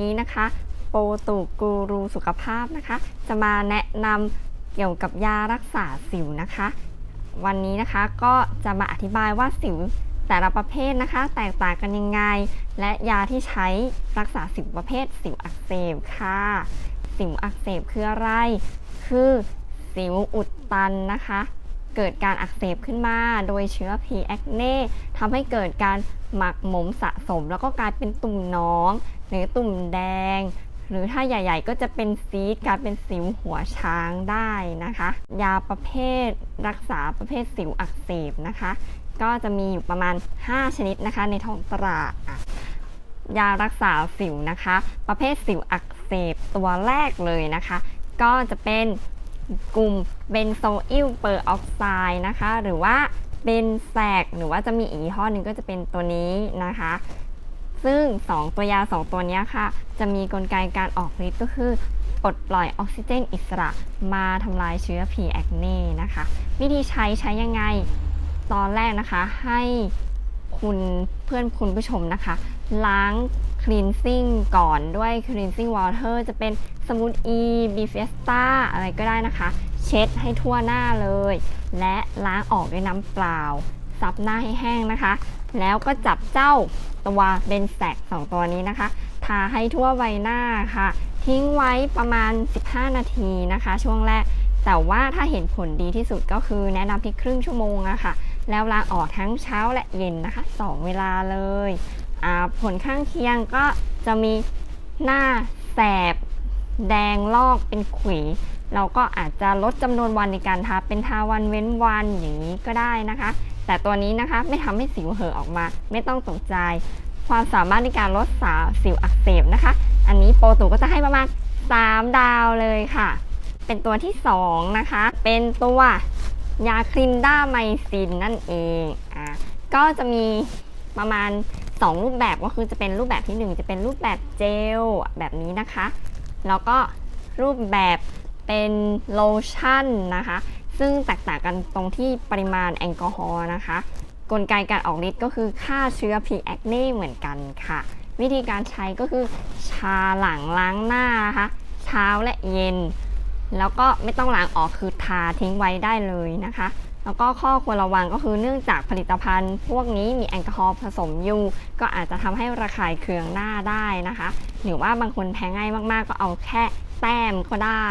นี้นะคะโปรตุกูรูสุขภาพนะคะ จะมาแนะนำเกี่ยวกับยารักษาสิวนะคะ วันนี้นะคะก็จะมาอธิบายว่าสิวแต่ละประเภทนะคะ แตกต่างกันยังไง และยาที่ใช้รักษาสิวประเภทสิวอักเสบค่ะ สิวอักเสบคืออะไร คือสิวอุดตันนะคะ เกิดการอักเสบขึ้นมา โดยเชื้อพีแอคเน่ทำให้เกิดการหมักหมมสะสม แล้วก็กลายเป็นตุ่มน้อง หรือตุ่มแดง หรือถ้าใหญ่ ๆ ก็จะเป็นซีดกลายเป็นสิวหัวช้างได้นะคะ ยาประเภทรักษาประเภทสิวอักเสบนะคะ ก็จะมีอยู่ประมาณ 5 ชนิดนะคะ ในท้องตลาดยารักษาสิวนะคะ ประเภทสิวอักเสบตัวแรกเลยนะคะ ก็จะเป็นกลุ่มเบนโซอิลเปอร์ออกไซด์นะคะ หรือว่าเบนแซกหรือว่าจะมีอีกยี่ห้อหนึ่งก็จะเป็นตัวนี้นะคะ ซึ่ง 2 ตัวยา 2 ตัวนี้ค่ะ จะมีกลไกการออกฤทธิ์ก็คือปลดปล่อยออกซิเจนอิสระมาทำลายเชื้อผีแอคเน่นะคะ วิธีใช้ใช้ยังไงตอนแรกนะคะให้คุณเพื่อนคุณผู้ชมนะคะ ล้าง cleansing ก่อนด้วย cleansing water จะเป็นสมูทอีบีเฟสตาอะไรก็ได้นะคะ เช็ดให้ทั่วหน้าเลย และล้างออกด้วยน้ำเปล่า ซับหน้าให้แห้งนะคะ แล้วก็จับเจ้าตัวเบนแซกสองตัวนี้นะคะ ทาให้ทั่วใบหน้าค่ะ ทิ้งไว้ประมาณ 15 นาทีนะคะ ช่วงแรก แต่ว่าถ้าเห็นผลดีที่สุดก็คือแนะนำที่ครึ่งชั่วโมงอะค่ะ แล้วล้างออกทั้งเช้าและเย็นนะคะ 2 เวลาเลยผลข้างเคียงก็จะมีหน้าแสบแดงลอกเป็นขุย เราก็อาจจะลดจำนวนวันในการทาเป็นทาวันเว้นวันอย่างนี้ก็ได้นะคะ แต่ตัวนี้นะคะไม่ทำให้สิวเห่อออกมา ไม่ต้องตกใจ ความสามารถในการลดสาสิวอักเสบนะคะ อันนี้โปรตุก็จะให้ประมาณ 3 ดาวเลยค่ะ เป็นตัวที่ 2 นะคะ เป็นตัวยาคลินด้าไมซินนั่นเองอะก็จะมีประมาณ 2 รูปแบบก็คือจะเป็นรูปแบบที่ 1 จะเป็นรูปแบบเจลแบบนี้นะคะ แล้วก็รูปแบบเป็นโลชั่นนะคะ ซึ่งแตกต่างกันตรงที่ปริมาณแอลกอฮอล์นะคะ กลไกการออกฤทธิ์ก็คือฆ่าเชื้อพีแอคเน่เหมือนกันค่ะ วิธีการใช้ก็คือชาหลังล้างหน้านะคะ เช้าและเย็น แล้วก็ไม่ต้องล้างออกคือทาทิ้งไว้ได้เลยนะคะ แล้วก็ข้อควรระวังก็คือเนื่องจากผลิตภัณฑ์ พวกนี้มีแอลกอฮอล์ผสมอยู่ก็อาจจะทำให้ระคายเคืองหน้าได้นะคะ หรือว่าบางคนแพ้ง่ายมากๆ ก็เอาแค่แต้มก็ได้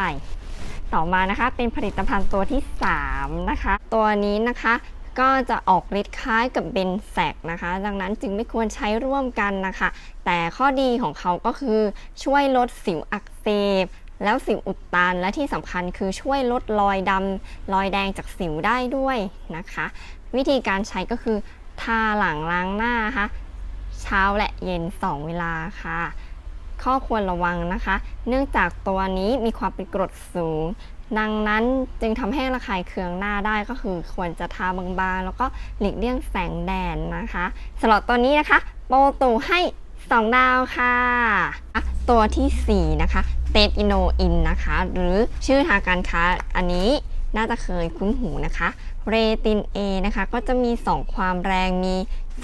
ต่อมานะคะเป็นผลิตภัณฑ์ตัวที่ 3 นะคะ ตัวนี้นะคะก็จะออกฤทธิ์คล้ายกับเบนแซกนะคะ ดังนั้นจึงไม่ควรใช้ร่วมกันนะคะ แต่ข้อดีของเขาก็คือช่วยลดสิวอักเสบแล้วสิวอุดตันและที่สำคัญคือช่วยลดรอยดำรอยแดงจากสิวได้ด้วยนะคะ วิธีการใช้ก็คือทาหลังล้างหน้านะคะ เช้าและเย็น 2 เวลาค่ะ ข้อควรระวังนะคะ เนื่องจากตัวนี้มีความเป็นกรดสูง ดังนั้นจึงทำให้ระคายเคืองหน้าได้ก็คือควรจะทาบางๆ แล้วก็หลีกเลี่ยงแสงแดดนะคะสำหรับตัวนี้นะคะ โปรตูให้2 ดาวค่ะ ตัวทีสี่4 นะคะเต d อินโนอินนะคะ หรือชื่อทางการค้าอันนี้น่าจะเคยคุ้นหูนะคะ เรติน A นะคะ ก็จะมี 2 ความแรงมี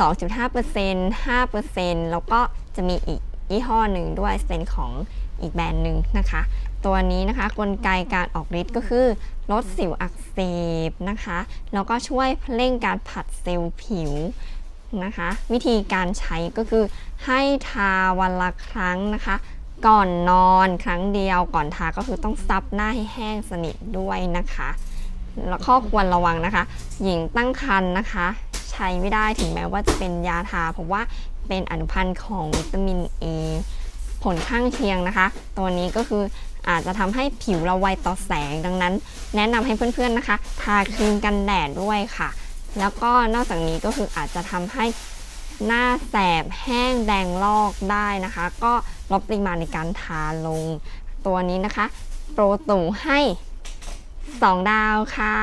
2.5% 5%แล้วก็จะมีอีก ยี่ห้อหนึ่งด้วยเป็นของอีกแบรนด์หนึ่งนะคะ ตัวนี้นะคะกลไกการออกฤทธิ์ก็คือลดสิวอักเสบนะคะ แล้วก็ช่วยเร่งการผัดเซลล์ผิวนะคะ วิธีการใช้ก็คือให้ทาวันละครั้งนะคะ ก่อนนอนครั้งเดียวก่อนทาก็คือต้องซับหน้าให้แห้งสนิทด้วยนะคะแล้วข้อควรระวังนะคะ หญิงตั้งครรภ์นะคะ ใช้ไม่ได้ถึงแม้ว่าจะเป็นยาทา เพราะว่า เป็นอนุพันธ์ของวิตามิน A ผลข้างเคียงนะคะ ตัวนี้ก็คืออาจจะทำให้ผิวเราไวต่อแสงดังนั้น แนะนำให้เพื่อนๆนะคะ ทาครีมกันแดดด้วยค่ะ แล้วก็นอกจากนี้ก็คืออาจจะทำให้หน้าแสบแห้งแดงลอกได้นะคะ ก็ลดปริมาณในการทาลง ตัวนี้นะคะ โปรตูให้ 2 ดาวค่ะ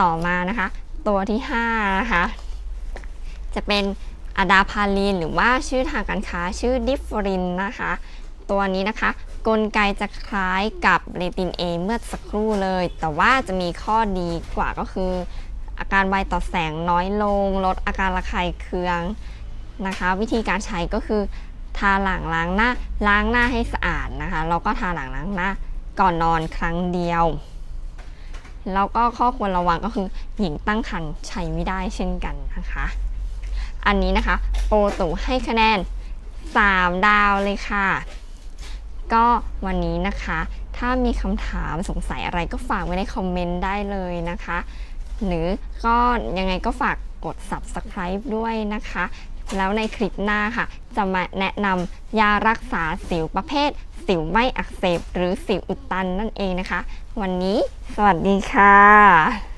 ต่อมานะคะ ตัวที่5นะคะจะเป็น อะดาพาลีนหรือว่าชื่อทางการค้าชื่อดิฟฟรินนะคะ ตัวนี้นะคะกลไกจะคล้ายกับเรติน A เมื่อสักครู่เลย แต่ว่าจะมีข้อดีกว่าก็คือ อาการไวต่อแสงน้อยลง ลดอาการระคายเคืองนะคะ วิธีการใช้ก็คือ ทาหลังล้างหน้าล้างหน้าให้สะอาดนะคะแล้วก็ทาหลังล้างหน้าก่อนนอนครั้งเดียว แล้วก็ข้อควรระวังก็คือหญิงตั้งครรภ์ใช้ไม่ได้เช่นกันนะคะ อันนี้นะคะ โปรตุให้คะแนน 3 ดาวเลยค่ะ ก็วันนี้นะคะ ถ้ามีคำถามสงสัยอะไรก็ฝากไว้ในคอมเมนต์ได้เลยนะคะ หรือก็ยังไงก็ฝากกด subscribe ด้วยนะคะ แล้วในคลิปหน้าค่ะ จะมาแนะนำยารักษาสิวประเภท สิวไม่อักเสบ หรือสิวอุดตันนั่นเองนะคะ วันนี้สวัสดีค่ะ